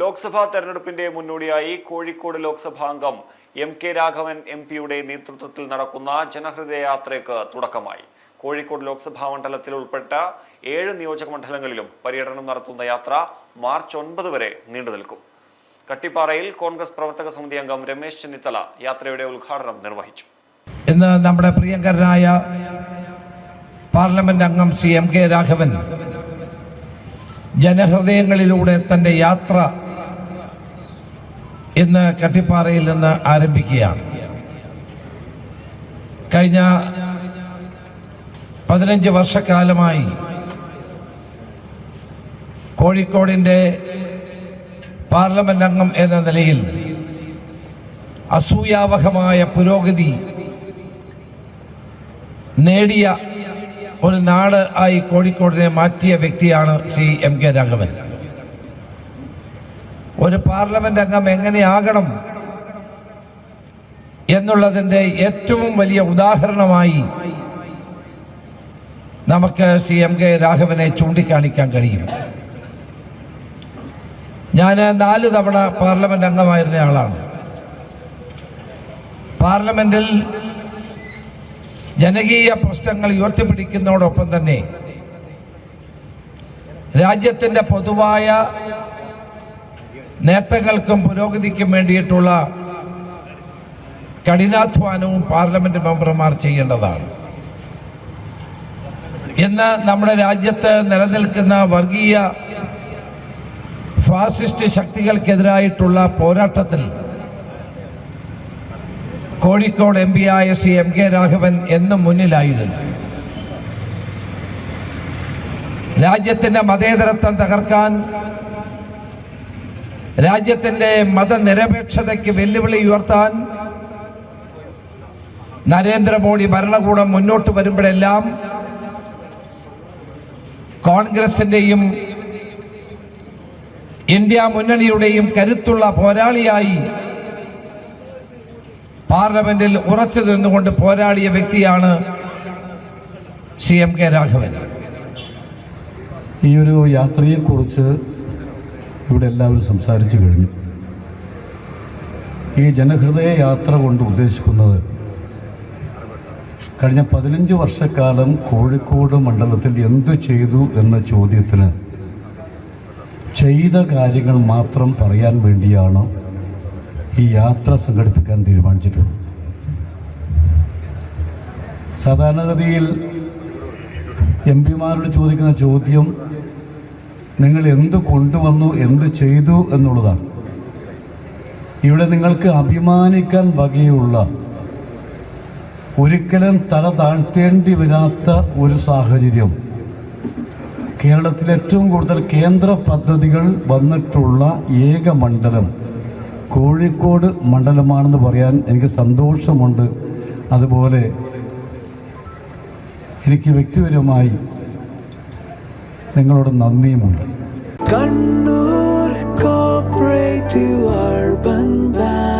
ലോക്സഭാ തെരഞ്ഞെടുപ്പിന്റെ മുന്നോടിയായി കോഴിക്കോട് ലോക്സഭാംഗം എം കെ രാഘവൻ എം പിയുടെ നേതൃത്വത്തിൽ നടക്കുന്ന ജനഹൃദയയാത്രയ്ക്ക് തുടക്കമായി. കോഴിക്കോട് ലോക്സഭാ മണ്ഡലത്തിൽ ഉൾപ്പെട്ട ഏഴ് നിയോജക മണ്ഡലങ്ങളിലും പര്യടനം നടത്തുന്ന യാത്ര മാർച്ച് ഒൻപത് വരെ നീണ്ടു നിൽക്കും. കട്ടിപ്പാറയിൽ കോൺഗ്രസ് പ്രവർത്തക സമിതി അംഗം രമേശ് ചെന്നിത്തല യാത്രയുടെ ഉദ്ഘാടനം നിർവഹിച്ചു. ഇന്ന് നമ്മുടെ പ്രിയങ്കരനായ പാർലമെന്റ് അംഗം സി എം കെ രാഘവൻ ജനഹൃദയങ്ങളിലൂടെ തന്റെ യാത്ര ഇന്ന് കട്ടിപ്പാറയിൽ നിന്ന് ആരംഭിക്കുകയാണ്. കഴിഞ്ഞ പതിനഞ്ച് വർഷക്കാലമായി കോഴിക്കോടിന്റെ പാർലമെന്റ് അംഗം എന്ന നിലയിൽ അസൂയാവഹമായ പുരോഗതി നേടിയ ഒരു നാട് ആയി കോഴിക്കോടിനെ മാറ്റിയ വ്യക്തിയാണ് സി എം കെ രാഘവൻ. ഒരു പാർലമെന്റ് അംഗം എങ്ങനെയാകണം എന്നുള്ളതിന്റെ ഏറ്റവും വലിയ ഉദാഹരണമായി നമുക്ക് സി എം കെ രാഘവനെ ചൂണ്ടിക്കാണിക്കാൻ കഴിയും. ഞാൻ നാല് തവണ പാർലമെന്റ് അംഗമായിരുന്ന ആളാണ്. പാർലമെന്റിൽ ജനകീയ പ്രശ്നങ്ങൾ ഉയർത്തിപ്പിടിക്കുന്നതോടൊപ്പം തന്നെ രാജ്യത്തിന്റെ പൊതുവായ നേട്ടങ്ങൾക്കും പുരോഗതിക്കും വേണ്ടിയിട്ടുള്ള കഠിനാധ്വാനവും പാർലമെന്റ് മെമ്പർമാർ ചെയ്യേണ്ടതാണ്. ഇന്ന് നമ്മുടെ രാജ്യത്ത് നിലനിൽക്കുന്ന വർഗീയ ഫാസിസ്റ്റ് ശക്തികൾക്കെതിരായിട്ടുള്ള പോരാട്ടത്തിൽ കോഴിക്കോട് എം പി ആയ സി എം കെ രാഘവൻ എന്നും മുന്നിലായിരുന്നു. രാജ്യത്തിന്റെ മതേതരത്വം തകർക്കാൻ രാജ്യത്തിന്റെ മതനിരപേക്ഷതയ്ക്ക് വെല്ലുവിളി ഉയർത്താൻ നരേന്ദ്രമോദി ഭരണകൂടം മുന്നോട്ട് വരുമ്പോഴെല്ലാം കോൺഗ്രസിന്റെയും ഇന്ത്യ മുന്നണിയുടെയും കരുത്തുള്ള പോരാളിയായി പാർലമെന്റിൽ ഉറച്ചു നിന്നുകൊണ്ട് പോരാടിയ വ്യക്തിയാണ് സി എം കെ രാഘവൻ. ഈ ഒരു യാത്രയെക്കുറിച്ച് ഇവിടെ എല്ലാവരും സംസാരിച്ചു കഴിഞ്ഞു. ഈ ജനഹൃദയ യാത്ര കൊണ്ട് ഉദ്ദേശിക്കുന്നത് കഴിഞ്ഞ പതിനഞ്ച് വർഷക്കാലം കോഴിക്കോട് മണ്ഡലത്തിൽ എന്തു ചെയ്തു എന്ന ചോദ്യത്തിന് ചെയ്ത കാര്യങ്ങൾ മാത്രം പറയാൻ വേണ്ടിയാണ് ഈ യാത്ര സംഘടിപ്പിക്കാൻ തീരുമാനിച്ചിട്ടുള്ളത്. സാധാരണഗതിയിൽ എം പിമാരോട് ചോദിക്കുന്ന ചോദ്യം നിങ്ങൾ എന്ത് കൊണ്ടുവന്നു എന്ത് ചെയ്തു എന്നുള്ളതാണ്. ഇവിടെ നിങ്ങൾക്ക് അഭിമാനിക്കാൻ വകയുള്ള ഒരിക്കലും തല താഴ്ത്തേണ്ടി വരാത്ത ഒരു സാഹചര്യം. കേരളത്തിൽ ഏറ്റവും കൂടുതൽ കേന്ദ്ര പദ്ധതികൾ വന്നിട്ടുള്ള ഏക മണ്ഡലം കോഴിക്കോട് മണ്ഡലമാണെന്ന് പറയാൻ എനിക്ക് സന്തോഷമുണ്ട്. അതുപോലെ എനിക്ക് വ്യക്തിപരമായി നിങ്ങളോട് നന്ദിയുമുണ്ട്. Kannur cooperative urban bank